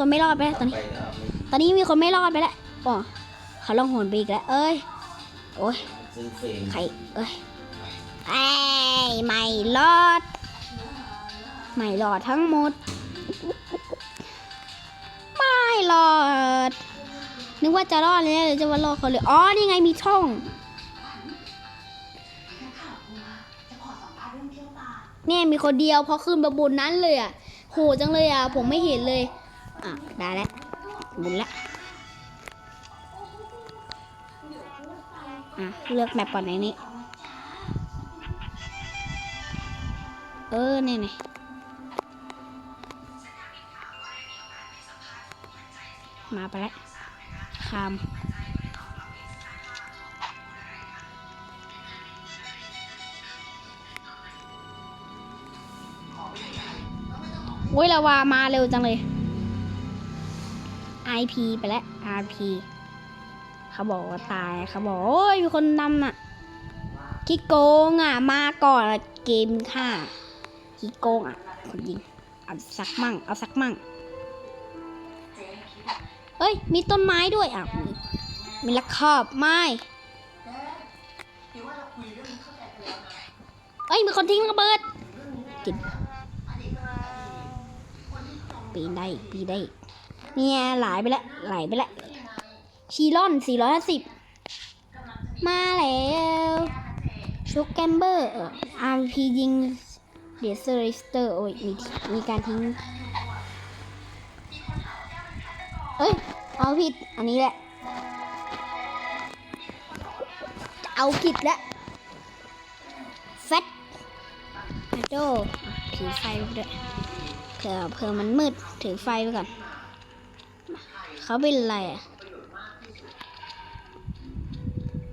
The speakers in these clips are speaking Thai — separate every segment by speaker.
Speaker 1: คนไม่รอดไปแล้วตอนนี้ ตอนนี้มีคนไม่รอดไปแล้วอ๋อเขาลองหนไปอีกแล้ว เอ้ย โอ้ย
Speaker 2: ซื้อเฟรม
Speaker 1: ใครเอ้ยไอ้ไม่รอด ไม่รอดทั้งหมด ไม่รอด นึกว่าจะรอดเลยหรือจะว่ารอดเขาเลย อ๋อ นี่ไงมีช่องเนี่ยมีคนเดียวพอขึ้นไปบนนั้นเลยอะ โหจังเลยอะ ผมไม่เห็นเลย อะได้แล้วบุญละอะเลือกแมปก่อนไหนนี้ เออนี่นี่มาไปแล้วคามโอ้ยลาวามาเร็วจังเลย IP ไปแล้ว RP เขาบอกว่าตายเขาบอกโอ้ยมีคนนำอะขี้โกงอะ มาก่อนเกมค่ะขี้โกงอะคนยิงเอาสักมั่งเอาสักมั่งเอ้ย มีต้นไม้ด้วยอะมีมีละขอบไม้เอ้ยมีคนทิ้งระเบิดกินปีนได้ปีนได้ เนี่ยหลายไปล้วไหลไปล้วชีลอน450มาแล้วชุกแกมเบอร์เอ่อ RP ยิงเดซเซอร์ริสเตอร์โอ้ยมีมีการทิ้ง เอ้ย เอาผิด อันนี้แหละ เอาผิดแล้วแฟตโดถือไฟไปด้วยเผื่อเผื่อมันมืด ถือไฟไปก่อน เขาเป็นอะไรอะ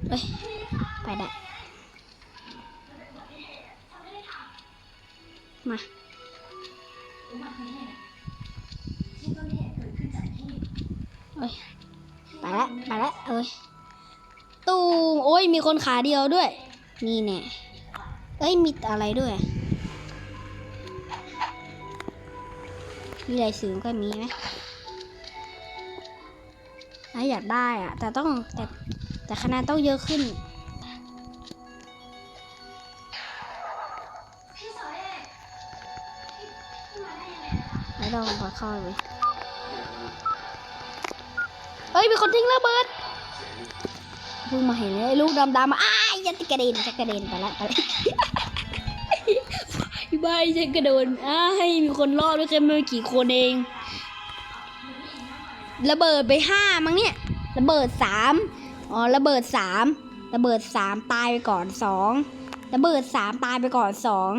Speaker 1: เอ้ย ไปได้ มาเอ้ย ไปละไปละเอ้ย ตูมโอ้ย มีคนขาเดียวด้วย นี่แน่เอ้ย มีอะไรด้วย มีอะไรสูงก็มีไหม ถ้าอยากได้อะแต่ต้องแต่แต่คะแนนต้องเยอะขึ้นไม่ต้องขอเข้าเลยเฮ้ย มีคนทิ้งระเบิดเพิ่งมาเห็นเลยลูกดำๆมาอ้ายยันกระเด็นจะกระเด็นไปล้วไปล้วพี่บ้าฉันกระโดนอ้ายมีคนรอดด้วยแค่ไม่กี่คนเอง ระเบิดไปห้ามั้งเนี่ย ระเบิดสามอ๋อ ระเบิดสามระเบิดสามตายไปก่อนสองระเบิดสามตายไปก่อนสอง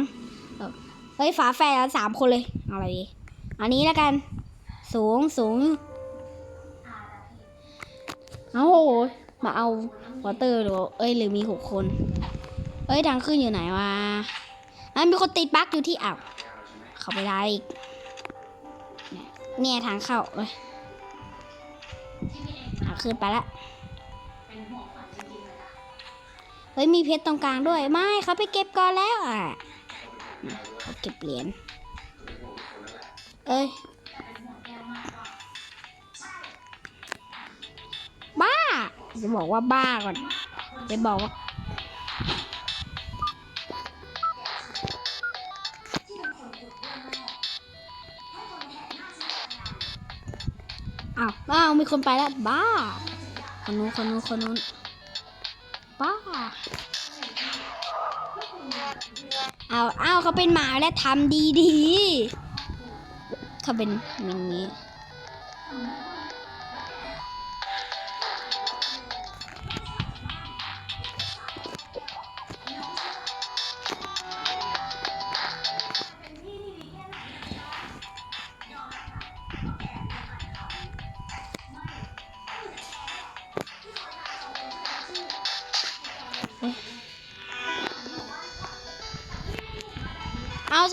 Speaker 1: เอ้ยฝาแฝดสามคนเลย เอาอะไรดี อันนี้แล้วกัน สูงสูงเอาโห มาเอาวอเตอร์หรือเอ้ย หรือมีหกคน เอ้ยทางขึ้นอยู่ไหนวะอันมีคนติดบั๊กอยู่ที่อ่าวเข้าไปได้อีก เนี่ยเนี่ยทางเข้าเอ้ย อะขึ้นไปละเฮ้ยมีเพชรตรงกลางด้วย ไม่เขาไปเก็บก่อนแล้วอะเขาเก็บเหรียญเอ้ยบ้า จะบอกว่าบ้าก่อน จะบอกว่า ว้าวมีคนไปแล้วบ้าคนนู้นคนนู้นคนนู้นบ้าเอาเอาเขาเป็นหมาแล้วทำดีดีๆเขาเป็นอย่างนี้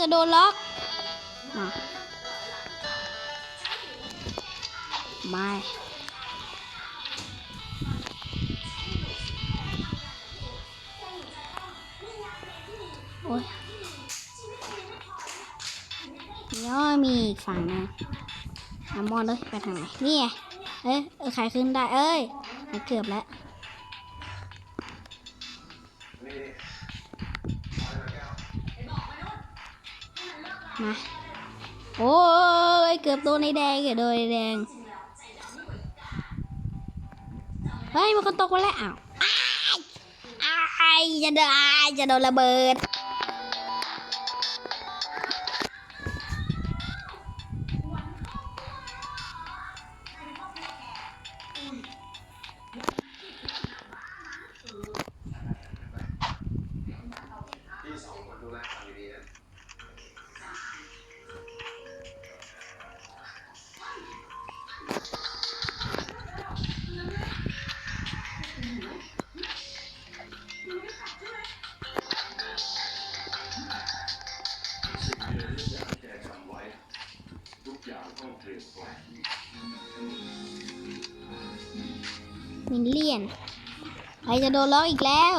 Speaker 1: จะโดนล็อก มาไม่โอ้ยย่อมีอีกฝั่งนะหามอนเลยไปทางไหนนี่ไงเอ้ยใครขึ้นได้ เอ้ยเกือบแล้ว มาโอ้ยเกือบโดนไอ้แดงเกือบโดนไอ้แดงเฮ้ยมันก็ตกมาแล้วอ้าวอ้าวจะโดนจะโดนระเบิด มินเลียนใครจะโดนล็อกอีกแล้ว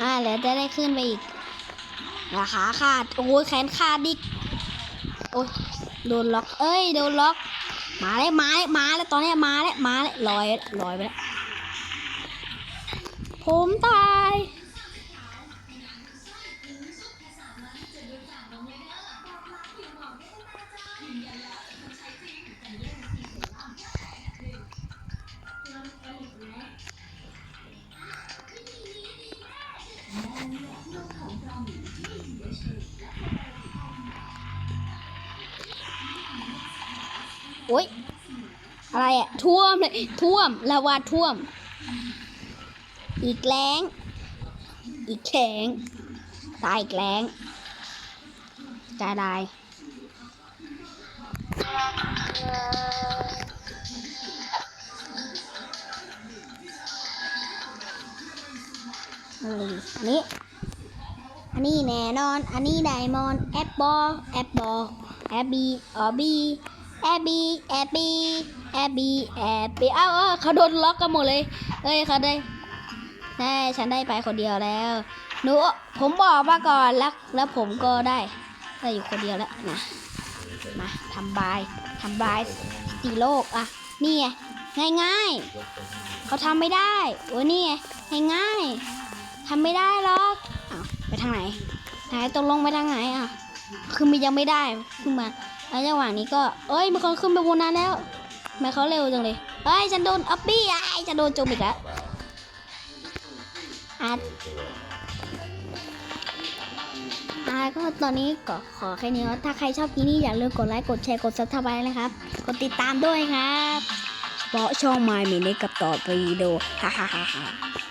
Speaker 1: อ่าแล้วจะได้ขึ้นไปอีกราขาขาด โอ้ยแขนขาดดิกโอ้ยโดนล็อก เอ้ย โดนล็อก มาแล้วมาแล้วมาแล้วตอนนี้มาแล้วมาแล้วลอยลอยไปแล้วผมตาย โอ๊ยอะไรอะท่วมเลยท่วมละวาท่วม อีกแรงอีกแข็งตายอีกแรงตายได้อันนี้ อันนี้แน่นอน อันนี้ไดมอนแอปบอลแอปบอลแอปบีออบี แอปบีแอปบีแอปบีแอปบีเอ้าเอ้าเขาโดนล็อกกันหมดเลยเอ้ยเขาได้ใช่ฉันได้ไปคนเดียวแล้วหนูผมบอกมาก่อนแล้วแล้วผมก็ได้ได้อยู่คนเดียวแล้วนะมาทำบายทำบายตีโลกอะนี่ไงง่ายง่ายเขาทำไม่ได้โอ้ยนี่ไงง่ายง่ายๆทำไม่ได้หรอกอ้าวไปทางไหนไหนตกลงไปทางไหนอะคือมันยังไม่ได้ขึ้นมา แล้วจังหวะนี้ก็เอ้ยมีคนขึ้นไปบนนั้นแล้วทำไมเขาเร็วจังเลยเอ้ยฉันโดนอัปปี้ไอ้จะโดนโจมอีกแล้วอาร์ตอาร์ตก็ตอนนี้ก็ขอแค่นี้ครับถ้าใครชอบคลิปนี้อย่าลืมกดไลค์กดแชร์กดซับสไครต์นะครับ กดติดตามด้วยครับ เพราะช่อง My m i n i กับต่อไปดีโอฮ่าฮ่าฮ่าฮ่า